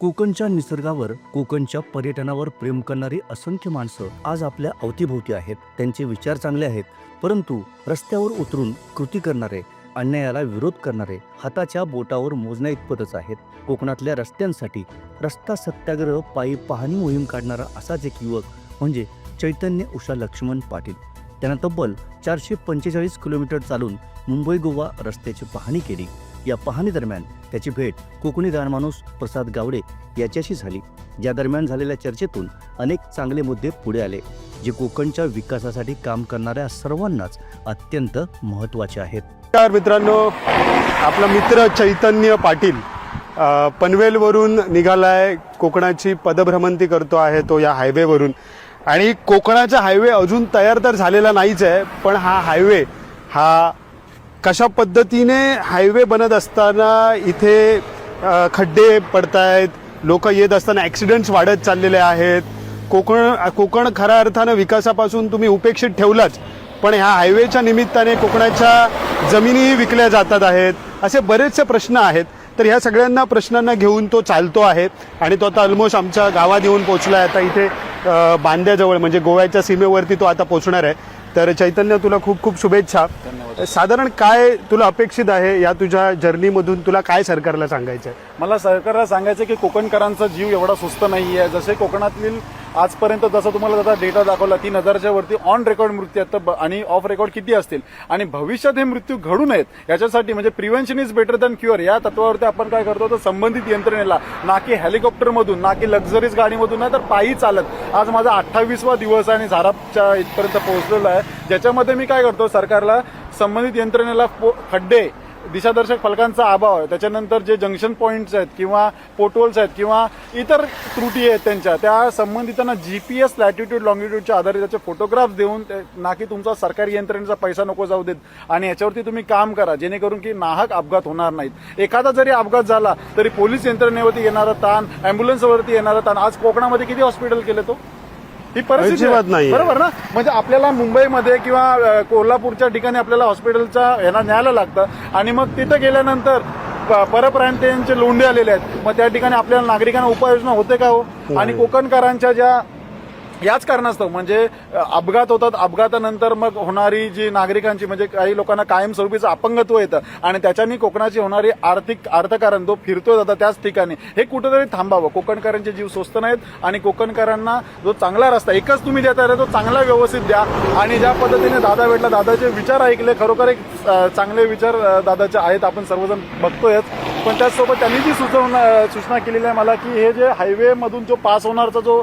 कोकणच्या निसर्गावर कोकणच्या पर्यटनावर प्रेम करणारी असंख्य माणसं आज आपल्या अवतीभोवती आहेत. त्यांचे विचार चांगले आहेत. परंतु रस्त्यावर उतरून कृती करणारे अन्यायाला विरोध करणारे हाताच्या बोटावर मोजण्या इतपतच आहेत. कोकणातल्या रस्त्यांसाठी रस्ता सत्याग्रह पायी पाहणी मोहीम काढणारा असाच एक युवक म्हणजे चैतन्य उषा लक्ष्मण पाटील. त्यानं तब्बल चारशे पंचेचाळीस किलोमीटर चालून मुंबई गोवा रस्त्याची पाहणी केली. या पाहणी दरम्यान त्याची भेट कोकणी माणूस प्रसाद गावडे याच्याशी झाली. या दरम्यान झालेल्या चर्चेतून अनेक चांगले मुद्दे पुढे आले जे कोकणच्या विकासासाठी काम करणाऱ्या सर्वांनाच अत्यंत महत्त्वाचे आहेत. नमस्कार मित्रांनो. आपला मित्र चैतन्य पाटील पनवेलवरून निघालाय कोकणाची पदभ्रमंती करतो आहे तो या हायवेवरून. आणि कोकणाचा हायवे अजून तयार तर झालेला नाहीच आहे पण हा हायवे हा कशा पद्धतीने हायवे बनत असताना इथे खड्डे पडत आहेत लोक येत असताना ॲक्सिडेंट्स वाढत चाललेले आहेत. कोकण कोकण खऱ्या अर्थानं विकासापासून तुम्ही उपेक्षित ठेवलाच पण ह्या हायवेच्या निमित्ताने कोकणाच्या जमिनीही विकल्या जातात आहेत. असे बरेचसे प्रश्न आहेत. तर ह्या सगळ्यांना प्रश्नांना घेऊन तो चालतो आहे आणि तो आता ऑलमोस्ट आमच्या गावात येऊन पोहोचला आहे आता इथे बांद्याजवळ म्हणजे गोव्याच्या सीमेवरती तो आता पोहोचणार आहे. तर चैतन्य तुला खूप खूप शुभेच्छा. साधारण काय तुला अपेक्षित आहे या तुझ्या जर्नीमधून तुला काय सरकारला सांगायचं आहे मला सरकारला सांगायचं की कोकणकरांचा जीव एवढा सुस्त नाही आहे जसे कोकणातील आजपर्यंत जसं तुम्हाला जसा डेटा दाखवला तीन हजारच्या वरती ऑन रेकॉर्ड मृत्यू आहेत. तर आणि ऑफ रेकॉर्ड किती असतील? आणि भविष्यात हे मृत्यू घडू नयेत याच्यासाठी म्हणजे prevention is better than cure या तत्वावरती आपण काय करतो? तर संबंधित यंत्रणेला ना की हेलिकॉप्टरमधून ना की लक्झरीज गाडीमधून नाही तर पायी चालत. आज माझा अठ्ठावीसवा दिवस आहे आणि झारापच्या इथपर्यंत पोहोचलेला आहे. ज्याच्यामध्ये मी काय करतो? सरकारला संबंधित यंत्रणेला खड्डे दिशादर्शक फलकांचा अभाव आहे. त्याच्यानंतर जे जंक्शन पॉईंट्स आहेत किंवा पोर्टोल्स आहेत किंवा इतर त्रुटी आहेत त्यांच्या त्या संबंधितांना एस लॅटिट्यूड लॉंगिट्यूडच्या आधारे त्याचे फोटोग्राफ्स देऊन ते- ना की तुमचा सरकारी यंत्रणेचा पैसा नको जाऊ देत. आणि याच्यावरती तुम्ही काम करा जेणेकरून की नाहक अपघात होणार नाहीत. एखादा जरी अपघात झाला तरी पोलीस यंत्रणेवरती येणारा ताण अँब्युलन्सवरती येणारा ताण आज कोकणामध्ये किती हॉस्पिटल केले तो? ही परिस्थिती अजिबात आहे. नाहीये. बरोबर ना? म्हणजे आपल्याला मुंबईमध्ये किंवा अ, कोल्हापूरच्या ठिकाणी आपल्याला हॉस्पिटलच्या ह्याला न्यायला लागतं. आणि मग तिथं गेल्यानंतर प- परप्रांतीयांचे लोंढे आलेले आहेत. मग त्या ठिकाणी आपल्याला नागरिकांना उपाययोजना होते का हो? आणि कोकणकरांच्या ज्या याच कारणास्तव म्हणजे अपघात होतात अपघातानंतर मग होणारी जी नागरिकांची म्हणजे काही लोकांना कायमस्वरूपीचं अपंगत्व येतं आणि त्याच्यानी कोकणाची होणारी आर्थिक अर्थकारण जो फिरतोय जाता त्याच ठिकाणी हे कुठेतरी थांबावं. कोकणकरांचे जीव स्वस्त नाहीत आणि कोकणकरांना जो चांगला रस्ता एकच तुम्ही देता तो चांगला व्यवस्थित द्या. आणि ज्या पद्धतीने दादा भेटला दादाचे विचार ऐकले खरोखर एक चांगले विचार दादाचे आहेत आपण सर्वजण बघतोयच. पण त्याचसोबत त्यांनी जी सुचवणं सूचना केलेली आहे मला की हे जे हायवेमधून जो पास होणारचा जो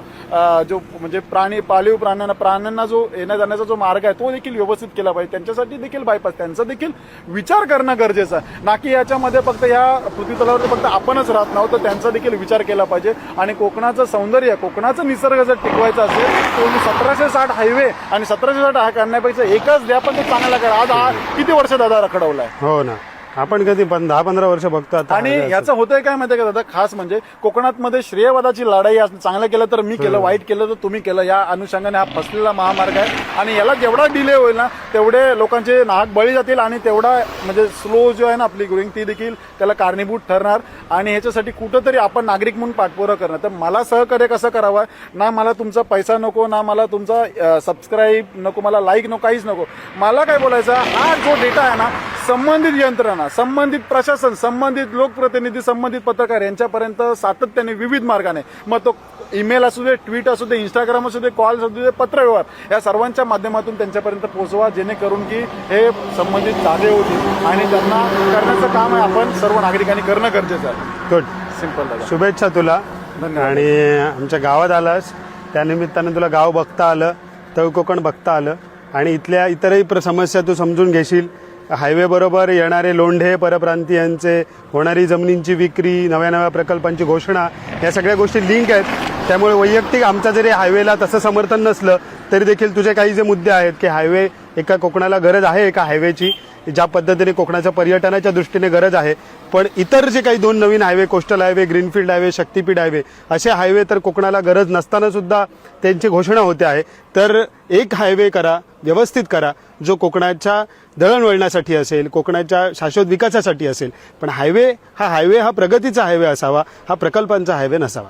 जो म्हणजे प्राणी पाळीव प्राण्यांना प्राण्यांना जो येण्या जाण्याचा जो मार्ग आहे तो देखील व्यवस्थित केला पाहिजे. त्यांच्यासाठी देखील बायपास त्यांचा देखील विचार करणं गरजेचं आहे. ना की याच्यामध्ये फक्त या पृथ्वीतलावर फक्त आपणच राहत नाहोत तर त्यांचा देखील विचार केला पाहिजे. आणि कोकणाचं सौंदर्य कोकणाचं निसर्ग जर टिकवायचा असेल तर तुम्ही सतराशे साठ हायवे आणि सतराशे साठ हा करण्यापेक्षा एकच द्या पण ते चांगला करा. आज हा किती वर्ष दादा रखडवलाय? हो ना. आपण कधी पण दहा पंधरा वर्ष बघतो आता. आणि. याचं होतंय काय माहितीये का दादा? खास म्हणजे कोकणात मध्ये श्रेयवादाची लढाई चांगलं केलं तर मी केलं वाईट केलं तर तुम्ही केलं. या अनुषंगाने हा फसलेला महामार्ग आहे. आणि याला जेवढा डिले होईल ना तेवढे लोकांचे नाहक बळी जातील आणि तेवढा म्हणजे स्लो जो आहे ना आपली ग्रोईंग ती देखील त्याला कारणीभूत ठरणार. आणि ह्याच्यासाठी कुठंतरी आपण नागरिक म्हणून पाठपुरा करणार. तर मला सहकार्य कसं करावं? ना मला तुमचा पैसा नको ना मला तुमचा सबस्क्राईब नको मला लाईक नको काहीच नको. मला काय बोलायचं? हा जो डेटा आहे ना संबंधित यंत्रणा संबंधित प्रशासन संबंधित लोकप्रतिनिधी संबंधित पत्रकार यांच्यापर्यंत सातत्याने विविध मार्गाने. मग तो ईमेल असू दे ट्विट असू दे इंस्टाग्राम असू दे कॉल असू दे पत्रव्यवहार या सर्वांच्या माध्यमातून त्यांच्यापर्यंत पोहोचवा जेणेकरून की हे संबंधित जागे होतील आणि त्यांना करण्याचं काम आहे आपण सर्व नागरिकांनी करणं गरजेचं आहे. गुड सिंपल दादा. शुभेच्छा तुला. आणि आमच्या गावात आलास. त्यानिमित्तानं तुला गाव बघता आलं तळ कोकण बघता आलं. आणि इथल्या इतरही प्र समस्या तू समजून घेशील. हायवेबरोबर येणारे लोंढे परप्रांतीयांचे होणारी जमिनींची विक्री नव्या नव्या प्रकल्पांची घोषणा या सगळ्या गोष्टी लिंक आहेत. त्यामुळे वैयक्तिक आमचा जरी हायवेला तसं समर्थन नसलं तरी देखील तुझे काही जे मुद्दे आहेत की हायवे एका कोकणाला गरज आहे एका हायवेची ज्या पद्धतीने कोकणाच्या पर्यटनाच्या दृष्टीने गरज आहे पण इतर जे काही दोन नवीन highway coastal highway greenfield highway Shaktipeeth highway असे हायवे तर कोकणाला गरज नसताना सुद्धा त्यांची घोषणा होते आहे. तर एक हायवे करा व्यवस्थित करा जो कोकणाच्या दळणवळणासाठी असेल कोकणाच्या शाश्वत विकासासाठी असेल पण हायवे हा हायवे हा प्रगतीचा हायवे असावा हा प्रकल्पांचा हायवे नसावा.